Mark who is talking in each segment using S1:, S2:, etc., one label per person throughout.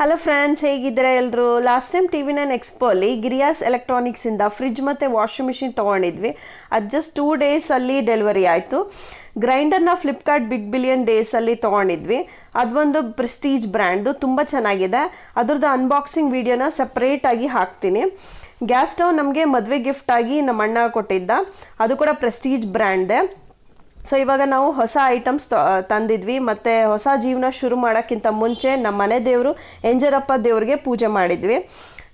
S1: Hello friends ಹೇಗಿದ್ದೀರಾ ಎಲ್ಲರೂ last time TV nine ನೈನ್ ಎಕ್ಸ್ಪೋಲಿ ಗಿರಿಯಾಸ್ ಎಲೆಕ್ಟ್ರಾನಿಕ್ಸಿಂದ ಫ್ರಿಜ್ ಮತ್ತು ವಾಷಿಂಗ್ ಮಿಷಿನ್ ತೊಗೊಂಡಿದ್ವಿ. ಅದು ಜಸ್ಟ್ ಟೂ ಡೇಸಲ್ಲಿ ಡೆಲಿವರಿ ಆಯಿತು. ಗ್ರೈಂಡರ್ನ ಫ್ಲಿಪ್ಕಾರ್ಟ್ ಬಿಗ್ ಬಿಲಿಯನ್ ಡೇಸಲ್ಲಿ ತೊಗೊಂಡಿದ್ವಿ. ಅದೊಂದು ಪ್ರೆಸ್ಟೀಜ್ ಬ್ರ್ಯಾಂಡ್ದು ತುಂಬ ಚೆನ್ನಾಗಿದೆ. ಅದ್ರದ್ದು ಅನ್ಬಾಕ್ಸಿಂಗ್ ವೀಡಿಯೋನ ಸಪ್ರೇಟಾಗಿ ಹಾಕ್ತೀನಿ. ಗ್ಯಾಸ್ ಸ್ಟವ್ ನಮಗೆ ಮದುವೆ ಗಿಫ್ಟಾಗಿ ನಮ್ಮ ಅಣ್ಣ ಕೊಟ್ಟಿದ್ದ. ಅದು ಕೂಡ ಪ್ರೆಸ್ಟೀಜ್ ಬ್ರ್ಯಾಂಡ್ದೆ ಸೊ ಇವಾಗ ನಾವು ಹೊಸ ಐಟಮ್ಸ್ ತಂದಿದ್ವಿ. ಮತ್ತು ಹೊಸ ಜೀವನ ಶುರು ಮಾಡೋಕ್ಕಿಂತ ಮುಂಚೆ ನಮ್ಮ ಮನೆ ದೇವರು ಎಂಜರಪ್ಪ ದೇವ್ರಿಗೆ ಪೂಜೆ ಮಾಡಿದ್ವಿ.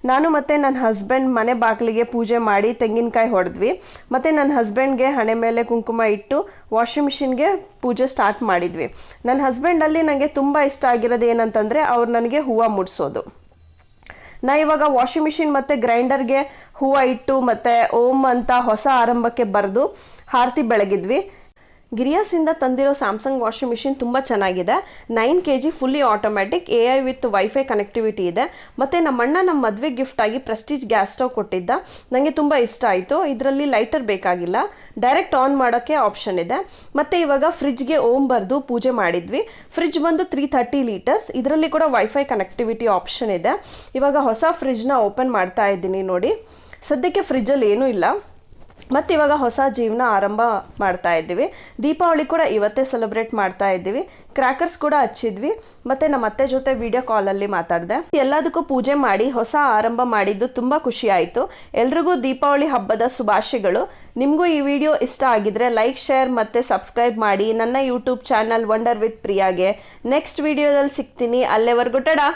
S1: ನಾನು ಮತ್ತು ನನ್ನ ಹಸ್ಬೆಂಡ್ ಮನೆ ಬಾಗಿಲಿಗೆ ಪೂಜೆ ಮಾಡಿ ತೆಂಗಿನಕಾಯಿ ಹೊಡೆದ್ವಿ. ಮತ್ತು ನನ್ನ ಹಸ್ಬೆಂಡ್ಗೆ ಹಣೆ ಮೇಲೆ ಕುಂಕುಮ ಇಟ್ಟು ವಾಷಿಂಗ್ ಮಿಷಿನ್ಗೆ ಪೂಜೆ ಸ್ಟಾರ್ಟ್ ಮಾಡಿದ್ವಿ. ನನ್ನ ಹಸ್ಬೆಂಡಲ್ಲಿ ನನಗೆ ತುಂಬ ಇಷ್ಟ ಆಗಿರೋದು ಏನಂತಂದರೆ ಅವ್ರು ನನಗೆ ಹೂವು ಮುಡಿಸೋದು. ನಾ ಇವಾಗ ವಾಷಿಂಗ್ ಮಿಷಿನ್ ಮತ್ತು ಗ್ರೈಂಡರ್ಗೆ ಹೂವು ಇಟ್ಟು ಮತ್ತು ಓಂ ಅಂತ ಹೊಸ ಆರಂಭಕ್ಕೆ ಬರೆದು ಆರತಿ ಬೆಳಗಿದ್ವಿ. ಗಿರಿಯಾಸಿಂದ ತಂದಿರೋ ಸ್ಯಾಮ್ಸಂಗ್ ವಾಷಿಂಗ್ ಮಿಷಿನ್ ತುಂಬ ಚೆನ್ನಾಗಿದೆ. Nine K G fully automatic A I with wifi connectivity ಇದೆ. ಮತ್ತು ನಮ್ಮ ಅಣ್ಣ ನಮ್ಮ ಮದುವೆ ಗಿಫ್ಟಾಗಿ ಪ್ರೆಸ್ಟೀಜ್ ಗ್ಯಾಸ್ ಸ್ಟವ್ ಕೊಟ್ಟಿದ್ದ. ನನಗೆ ತುಂಬ ಇಷ್ಟ ಆಯಿತು. ಇದರಲ್ಲಿ ಲೈಟರ್ ಬೇಕಾಗಿಲ್ಲ. ಡೈರೆಕ್ಟ್ ಆನ್ ಮಾಡೋಕ್ಕೆ ಆಪ್ಷನ್ ಇದೆ. ಮತ್ತು ಇವಾಗ ಫ್ರಿಜ್ಗೆ ಓಮ್ ಬರೆದು ಪೂಜೆ ಮಾಡಿದ್ವಿ. ಫ್ರಿಜ್ ಬಂದು ತ್ರೀ ಥರ್ಟಿ ಲೀಟರ್ಸ್ ಇದರಲ್ಲಿ ಕೂಡ ವೈಫೈ ಕನೆಕ್ಟಿವಿಟಿ ಆಪ್ಷನ್ ಇದೆ. ಇವಾಗ ಹೊಸ ಫ್ರಿಜ್ನ ಓಪನ್ ಮಾಡ್ತಾ ಇದ್ದೀನಿ ನೋಡಿ. ಸದ್ಯಕ್ಕೆ ಫ್ರಿಜ್ಜಲ್ಲಿ ಏನೂ ಇಲ್ಲ. ಮತ್ತು ಇವಾಗ ಹೊಸ ಜೀವನ ಆರಂಭ ಮಾಡ್ತಾ ಇದ್ದೀವಿ. ದೀಪಾವಳಿ ಕೂಡ ಇವತ್ತೇ ಸೆಲೆಬ್ರೇಟ್ ಮಾಡ್ತಾ ಇದ್ದೀವಿ. ಕ್ರ್ಯಾಕರ್ಸ್ ಕೂಡ ಹಚ್ಚಿದ್ವಿ. ಮತ್ತು ನಮ್ಮ ಅತ್ತೆ ಜೊತೆ ವಿಡಿಯೋ ಕಾಲಲ್ಲಿ ಮಾತಾಡಿದೆ. ಎಲ್ಲದಕ್ಕೂ ಪೂಜೆ ಮಾಡಿ ಹೊಸ ಆರಂಭ ಮಾಡಿದ್ದು ತುಂಬ ಖುಷಿ ಎಲ್ರಿಗೂ ದೀಪಾವಳಿ ಹಬ್ಬದ ಶುಭಾಶಯಗಳು. ನಿಮಗೂ ಈ ವಿಡಿಯೋ ಇಷ್ಟ ಆಗಿದ್ರೆ ಲೈಕ್ ಶೇರ್ ಮತ್ತು ಸಬ್ಸ್ಕ್ರೈಬ್ ಮಾಡಿ. ನನ್ನ ಯೂಟ್ಯೂಬ್ ಚಾನಲ್ ವಂಡರ್ ವಿತ್ ಪ್ರಿಯಾಗೆ ನೆಕ್ಸ್ಟ್ ವಿಡಿಯೋದಲ್ಲಿ ಸಿಗ್ತೀನಿ. ಅಲ್ಲೇವರೆಗೂ ಟಡಾ!